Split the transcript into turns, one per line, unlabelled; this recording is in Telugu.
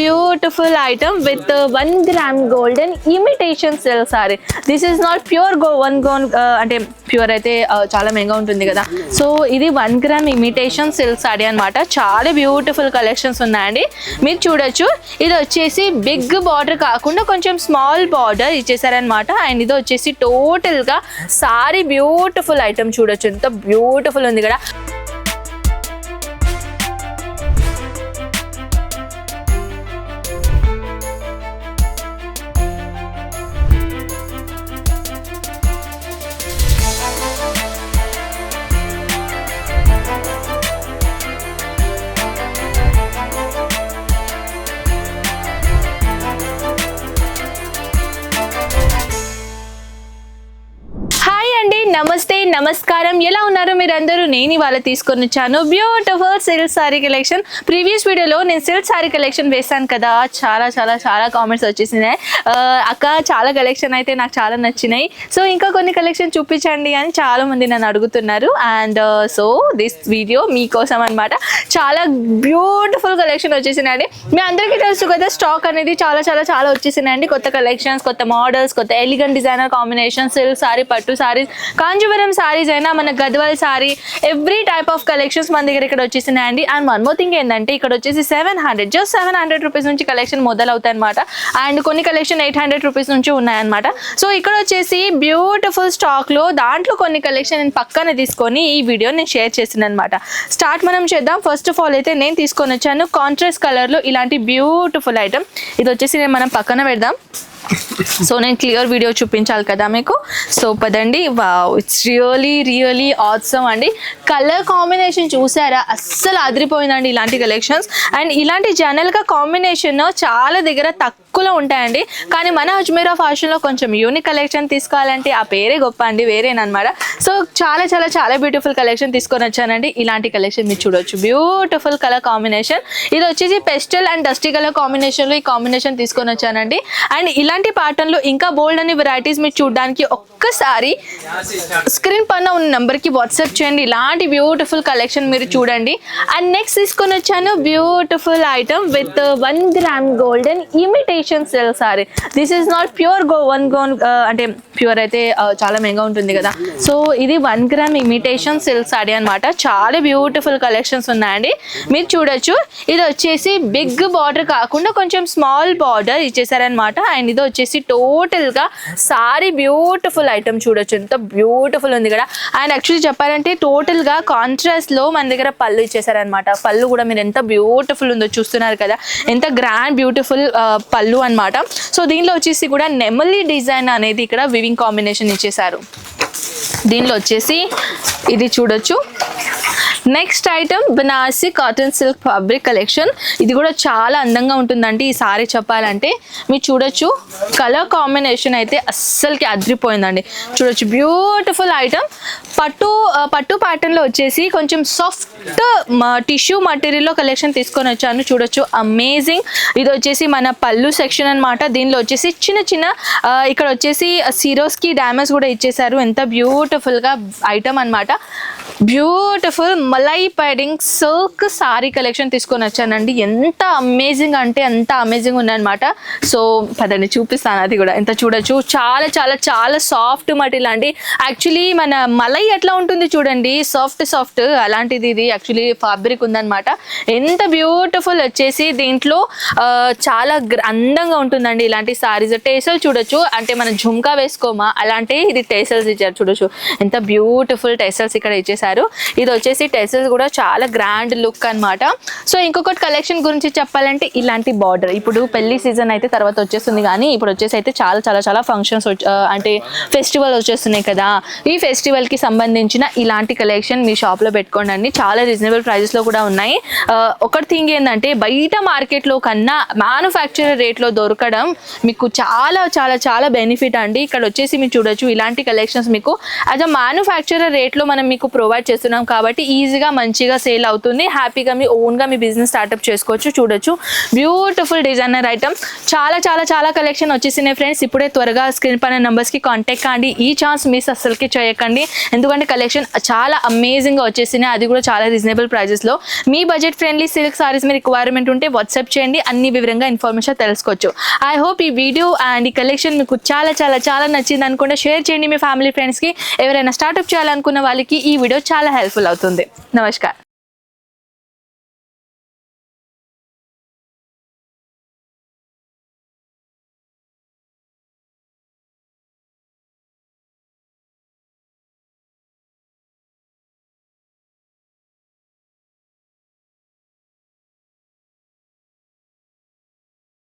Beautiful item with one gram golden imitation silk sari this is not pure go one gonna అంటే ప్యూర్ అయితే uh, చాలా మెంగా ఉంటుంది కదా. సో ఇది one gram imitation silk sari అనమాట చాలా బ్యూటిఫుల్ కలెక్షన్స్ ఉన్నాయండి. మీరు చూడొచ్చు. ఇది వచ్చేసి బిగ్ బార్డర్ కాకుండా కొంచెం స్మాల్ బార్డర్ ఇచ్చేసారనమాట అండ్ ఇది వచ్చేసి టోటల్గా సారీ బ్యూటిఫుల్ ఐటమ్ చూడొచ్చు. ఎంత బ్యూటిఫుల్ ఉంది కదా. నమస్తే నమస్కారం. ఎలా ఉన్నారు మీరందరూ? నేను ఇవాళ తీసుకొని వచ్చాను beautiful silk sari collection previous వీడియోలో నేను సిల్క్ సారీ కలెక్షన్ వేసాను కదా. చాలా చాలా చాలా కామెంట్స్ వచ్చేసినాయి. అక్క చాలా కలెక్షన్ అయితే నాకు చాలా నచ్చినాయి. సో ఇంకా కొన్ని కలెక్షన్ చూపించండి అని చాలా మంది నన్ను అడుగుతున్నారు. అండ్ సో దిస్ వీడియో మీకోసం అనమాట చాలా బ్యూటిఫుల్ కలెక్షన్ వచ్చేసినాయండి. మీ అందరికీ తెలుసు కదా స్టాక్ అనేది చాలా చాలా చాలా వచ్చేసినాయండి. కొత్త కలెక్షన్స్ కొత్త మోడల్స్ కొత్త elegant designer combination silk sari పట్టు సారీస్ కాంజీవరం సారీస్ అయినా మన Gadwal sari every type of collections మన దగ్గర ఇక్కడ వచ్చేసినాయండి. అండ్ వన్ మోర్ థింగ్ ఏంటంటే ఇక్కడ వచ్చేసి seven hundred just seven hundred rupees నుంచి కలెక్షన్ మొదలవుతాయి అనమాట అండ్ కొన్ని కలెక్షన్ ఎయిట్ హండ్రెడ్ రూపీస్ నుంచి ఉన్నాయన్నమాట. సో ఇక్కడ వచ్చేసి బ్యూటిఫుల్ స్టాక్లో దాంట్లో కొన్ని కలెక్షన్ నేను పక్కన తీసుకొని ఈ వీడియో నేను షేర్ చేసిన అనమాట స్టార్ట్ మనం చేద్దాం. ఫస్ట్ ఆఫ్ ఆల్ అయితే నేను తీసుకొని వచ్చాను. కాంట్రాస్ట్ కలర్లో ఇలాంటి బ్యూటిఫుల్ ఐటమ్ ఇది వచ్చేసి నేను మనం పక్కన పెడదాం. సో నేను క్లియర్ వీడియో చూపించాలి కదా మీకు? సో పదండి. Wow it's really really awesome అండి. కలర్ కాంబినేషన్ చూసారా? అస్సలు అదిరిపోయిందండి ఇలాంటి కలెక్షన్స్ అండ్ ఇలాంటి జనరల్గా కాంబినేషన్ చాలా దగ్గర తక్కువలో ఉంటాయండి. కానీ మన అజ్మీరా ఫ్యాషన్లో కొంచెం యూనిక్ కలెక్షన్ తీసుకోవాలంటే ఆ పేరే గొప్ప అండి వేరేనమాట సో చాలా చాలా చాలా బ్యూటిఫుల్ కలెక్షన్ తీసుకొని వచ్చానండి. ఇలాంటి కలెక్షన్ మీరు చూడొచ్చు. బ్యూటిఫుల్ కలర్ కాంబినేషన్ ఇది వచ్చేసి పెస్టల్ అండ్ డస్టీ కలర్ కాంబినేషన్లో ఈ కాంబినేషన్ తీసుకొని వచ్చానండి. అండ్ ఇలా ఇలాంటి ప్యాటర్న్లో ఇంకా బోల్డ్ అనే వెరైటీస్ మీరు చూడడానికి ఒక్కసారి స్క్రీన్ పైన ఉన్న నెంబర్కి వాట్సాప్ చేయండి. ఇలాంటి బ్యూటిఫుల్ కలెక్షన్ మీరు చూడండి. అండ్ నెక్స్ట్ తీసుకొని వచ్చాను beautiful item with one gram golden imitation silk sari this is not pure go one gonna అంటే ప్యూర్ అయితే uh, చాలా మెంగా ఉంటుంది కదా. సో ఇది one gram imitation silk sari అనమాట చాలా బ్యూటిఫుల్ కలెక్షన్స్ ఉన్నాయండి. మీరు చూడొచ్చు. ఇది వచ్చేసి బిగ్ బార్డర్ కాకుండా కొంచెం స్మాల్ బార్డర్ ఇచ్చేసారనమాట అండ్ ఇది వచ్చేసి టోటల్గా సారీ బ్యూటిఫుల్ ఐటమ్ చూడొచ్చు. ఎంత బ్యూటిఫుల్ ఉంది కదా. అండ్ యాక్చువల్లీ చెప్పాలంటే టోటల్గా కాంట్రాస్ట్లో మన దగ్గర పళ్ళు ఇచ్చేసారనమాట పళ్ళు కూడా మీరు ఎంత బ్యూటిఫుల్ ఉందో చూస్తున్నారు కదా. ఎంత గ్రాండ్ బ్యూటిఫుల్ పళ్ళు అన్నమాట. సో దీనిలో వచ్చేసి కూడా నెమలి డిజైన్ అనేది ఇక్కడ వివింగ్ కాంబినేషన్ ఇచ్చేసారు దీనిలో వచ్చేసి ఇది చూడొచ్చు. Next item Banarasi cotton silk fabric collection ఇది కూడా చాలా అందంగా ఉంటుందండి ఈ సారీ చెప్పాలంటే. మీరు చూడొచ్చు. కలర్ కాంబినేషన్ అయితే అస్సలకి అదిరిపోయిందండి. చూడొచ్చు. బ్యూటిఫుల్ ఐటమ్ పట్టు పట్టు ప్యాటర్న్లో వచ్చేసి కొంచెం సాఫ్ట్ టిష్యూ మటీరియల్లో కలెక్షన్ తీసుకొని వచ్చాను. చూడొచ్చు. అమేజింగ్ ఇది వచ్చేసి మన పళ్ళు సెక్షన్ అన్నమాట. దీనిలో వచ్చేసి చిన్న చిన్న ఇక్కడ వచ్చేసి సీరోస్కి డ్యామేజ్ కూడా ఇచ్చేసారు ఎంత బ్యూటిఫుల్గా ఐటమ్ అన్నమాట. బ్యూటిఫుల్ మలై పైడింగ్ సిల్క్ సారీ కలెక్షన్ తీసుకొని వచ్చానండి. ఎంత అమేజింగ్ అంటే ఎంత అమేజింగ్ ఉందన్నమాట. సో పదండి చూపిస్తాను. అది కూడా ఎంత చూడొచ్చు. చాలా చాలా చాలా సాఫ్ట్ మటీరియల్ అండి. యాక్చువల్లీ మన మలై ఎట్లా ఉంటుంది చూడండి. సాఫ్ట్ సాఫ్ట్ అలాంటిది ఇది. యాక్చువల్లీ ఫ్యాబ్రిక్ ఉందన్నమాట. ఎంత బ్యూటిఫుల్ వచ్చేసి దీంట్లో చాలా అందంగా ఉంటుందండి ఇలాంటి సారీస్ టేసల్ చూడొచ్చు. అంటే మనం జుంకా వేసుకోమా? అలాంటి ఇది టేసల్స్ ఇచ్చారు చూడొచ్చు. ఎంత బ్యూటిఫుల్ టేసల్స్ ఇక్కడ ఇచ్చేసారు ఇది వచ్చేసి టెసల్స్ కూడా చాలా గ్రాండ్ లుక్ అన్నమాట. సో ఇంకొకటి కలెక్షన్ గురించి చెప్పాలంటే ఇలాంటి బార్డర్ ఇప్పుడు పెళ్ళి సీజన్ అయితే తర్వాత వచ్చేస్తుంది కానీ ఇప్పుడు వచ్చేసి అయితే చాలా చాలా చాలా ఫంక్షన్స్ అంటే ఫెస్టివల్ వచ్చేస్తున్నాయి కదా. ఈ ఫెస్టివల్కి సంబంధించిన ఇలాంటి కలెక్షన్ మీ షాప్లో పెట్టుకోండి చాలా రీజనబుల్ ప్రైజెస్లో కూడా ఉన్నాయి. ఒకటి థింగ్ ఏంటంటే బయట మార్కెట్లో కన్నా మ్యానుఫ్యాక్చర్ రేట్లో దొరకడం మీకు చాలా చాలా చాలా బెనిఫిట్ అండి. ఇక్కడ వచ్చేసి మీరు చూడొచ్చు ఇలాంటి కలెక్షన్స్ మీకు. యాజ్ అ మ్యానుఫ్యాక్చరర్ రేట్లో మనం మీకు ప్రొవైడ్ ప్రొవైడ్ చేస్తున్నాం కాబట్టి ఈజీగా మంచిగా సేల్ అవుతుంది. హ్యాపీగా మీ ఓన్గా మీ బిజినెస్ స్టార్ట్అప్ చేసుకోవచ్చు చూడొచ్చు. బ్యూటిఫుల్ డిజైనర్ ఐటమ్ చాలా చాలా చాలా కలెక్షన్ వచ్చేసినాయి ఫ్రెండ్స్ ఇప్పుడే త్వరగా స్క్రీన్ పైన నెంబర్స్కి కాంటాక్ట్ కాండి. ఈ ఛాన్స్ మిస్ అస్సలకి చేయకండి. ఎందుకంటే కలెక్షన్ చాలా అమేజింగ్గా వచ్చేసినాయి. అది కూడా చాలా రీజనబుల్ ప్రైజెస్లో మీ బడ్జెట్ ఫ్రెండ్లీ సిల్క్ సారీస్ మీ రిక్వైర్మెంట్ ఉంటే వాట్సాప్ చేయండి. అన్ని వివరంగా ఇన్ఫర్మేషన్ తెలుసుకోవచ్చు. ఐ హోప్ ఈ వీడియో అండ్ ఈ కలెక్షన్ మీకు చాలా చాలా చాలా నచ్చింది అనుకుంటే షేర్ చేయండి మీ ఫ్యామిలీ ఫ్రెండ్స్కి ఎవరైనా స్టార్ట్అప్ చేయాలనుకున్న వాళ్ళకి ఈ వీడియో చాలా హెల్ప్ఫుల్ అవుతుంది. నమస్కారం.